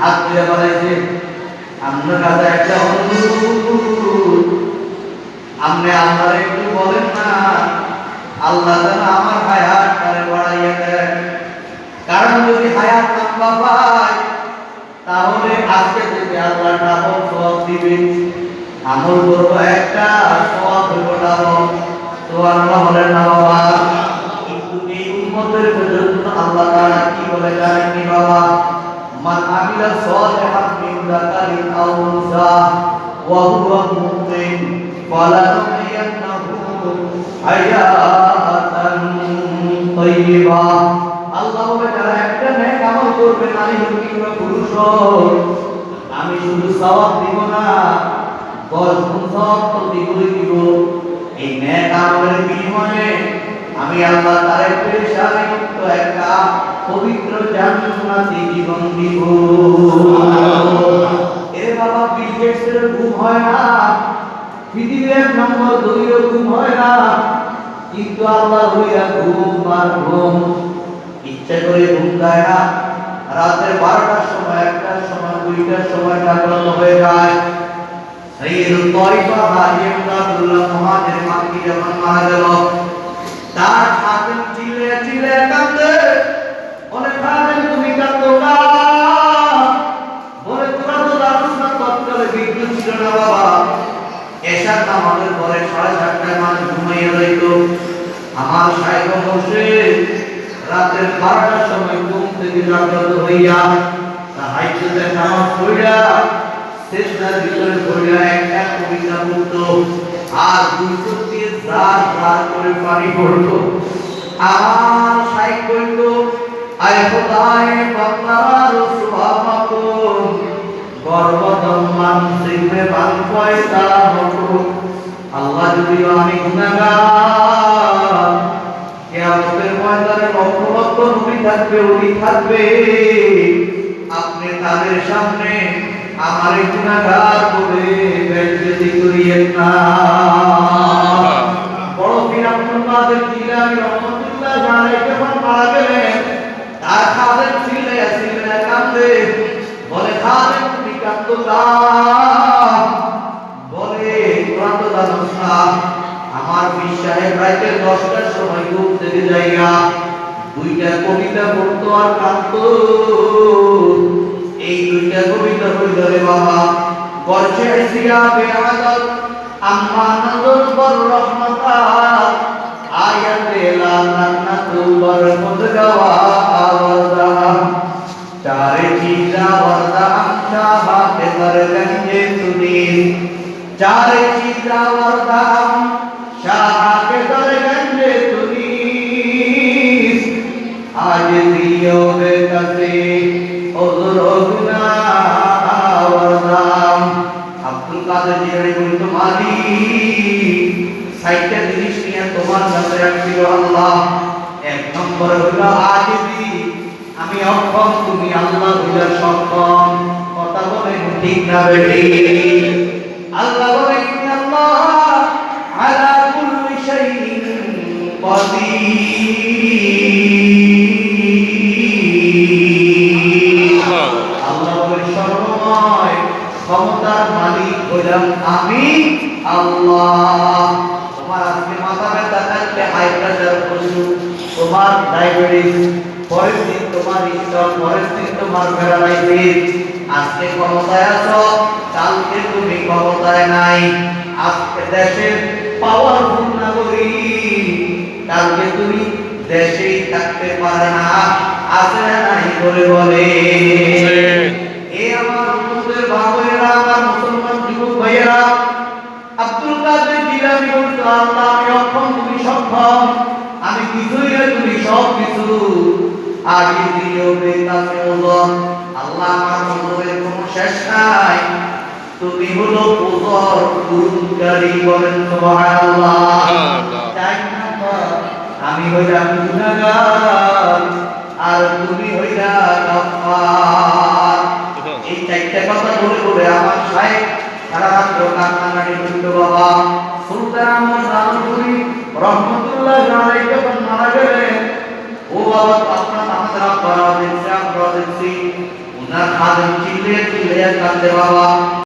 হাত তুলে বলাইছে আপনার কাছে একটা অনুরোধ আপনি আপনারা একটু বলেন না, আল্লাহ যেন আমার হায়াত করে বাড়াইয়া দেন। কারণ যদি হায়াত লম্বা পায় তাহলে আজকে থেকে আল্লাহ ডাবল সব দিবে আমল করব একটা সব হইব ডাবল তো আল্লাহ বলেন না বাবা। এই উম্মতের জন্য আল্লাহ তাআলা কি বলে জানেননি বাবা? ফালানুহইয়ান্নাহু হায়াতান আল্লাহ যারা একটা নেক আমল করবে নারী হোক কিংবা পুরুষ আমি শুধু সওয়াব দিব না, দশ গুণ সওয়াব তো দ্বিগুণ দিব। এই নেক আমলের বিনিময়ে আমি আল্লাহ তারে পেশানি মুক্ত পবিত্র জান্নাতি জীবন দিব। এ বাবা বিল ঘুম হয় না। পৃথিবীর নম্বর দলীয় ঘুম হয় না। কিন্তু আল্লাহ হইয়া ঘুম আর ঘুম। ইচ্ছা করে ঘুম দেয় না। রাতের বারোটার সময়, একটার সময়, দুইটার সময় জাগ্রত হয়ে যায়। সাইয়্যিদু তাইফা হাজি আব্দুল্লাহ মুহাজির মাক্কি যখন মারা গেল, তার খাদেম চিলে চিলে কাঁদে এসার নামাজের পরে সাড়ে চারটায় মানুষ ঘুমাইয়া যাইত আমার সাহেব বসে রাতের বারোটার সময় ঘুম থেকে জাগ্রত হইয়া হাইতে নামাজ পড়িয়া শেষটার ভিতরে কবিতা পড়তো আর দুইশো দিয়ে জার করে পানি পড়তো আমার সাহেব বলতো আয় খোদায় বাংলার সুভাবাকুম আল্লাহ যদি আমি থাকবে ওলি থাকবে। আপনি তাদের সামনে আমার গুনাহগার বলে বেজ্জতি করিয়েন না তার খাদের ছিলে ছিলে কান্দে বলে খাদের তুমি কান্দো আমার সাহেব রাইতের দশটার সময় ঘুম থেকে যাইয়া দুইটা কবিতা পড়তো আর কাঁদতো। এই দুইটা কবিতা হইল রে বাবা, গর্জে সিয়া বেআদত আম্মা নজর বর রহমতা আয়াতে লা নান্নাতু বর মুদগাওয়া আওয়াজা। চারে চীজা ওয়ারদা আমশা বাতে কর গঞ্জে সুনীল চারে চীজা ওয়ারদা আমশা কর গঞ্জে সুনীল আজ দিও কসে ওজরোগনা আব্দুল কাদের জিলানী বলতো মালিক সাইটটা জিনিস নিয়ে তোমার কাছে রাখছিল আল্লাহ। এক নম্বর হলো আজিবি আমি অক্ষম, তুমি আল্লাহ হইলা সক্ষম। কথা বলে ঠিক না বেটি আল্লাহ বলে, ইন্নাল্লাহ আলা কুল্লি শাইইন কদির আল্লাহ বলে সর্বময় ক্ষমতার মালিক হইলাম আমি আল্লাহ। তোমার মাথা ব্যথা থাকলে হাই প্রেসার পশু তোমার ডায়াবেটিস দিন তোমার পরের দিন তোমার প্যারালাইসিস আজকে ক্ষমতায় আছো, কালকে তুমি ক্ষমতায় নাই। আজকে দেশের পাওয়ারফুল নাগরিক। কালকে তুমি দেশেই থাকতে পারে না। আছে না নাই বলে বলে। এ আমার বন্ধুদের ভাইয়েরা আমার মুসলমান যুবক ভাইয়েরা আব্দুল কাদের জিলানী বলতো আল্লাহ আমি অক্ষম তুমি সক্ষম। আমি কিছুই না তুমি সব কিছু আগে দিও বেকাসে ওজন আল্লাহ আমার মন্দিরের কোনো শেষ নাই। তুমি হলো ওজর পূরণকারী বলেন সুবহানাল্লাহ। চার নাম্বার আমি হইলাম গুনাহগার আর তুমি হইলা এই চারটা কথা বলে বলে আমার সাহেব সারা রাত্র কান্নাকাটি করতো বাবা, সুলতান রামপুরি রহমতুল্লাহ আলাইহি যখন মারা গেলেন, ও বাবা আপনার আমাদের আপনারা দেখছি কাঁদতে বাবা।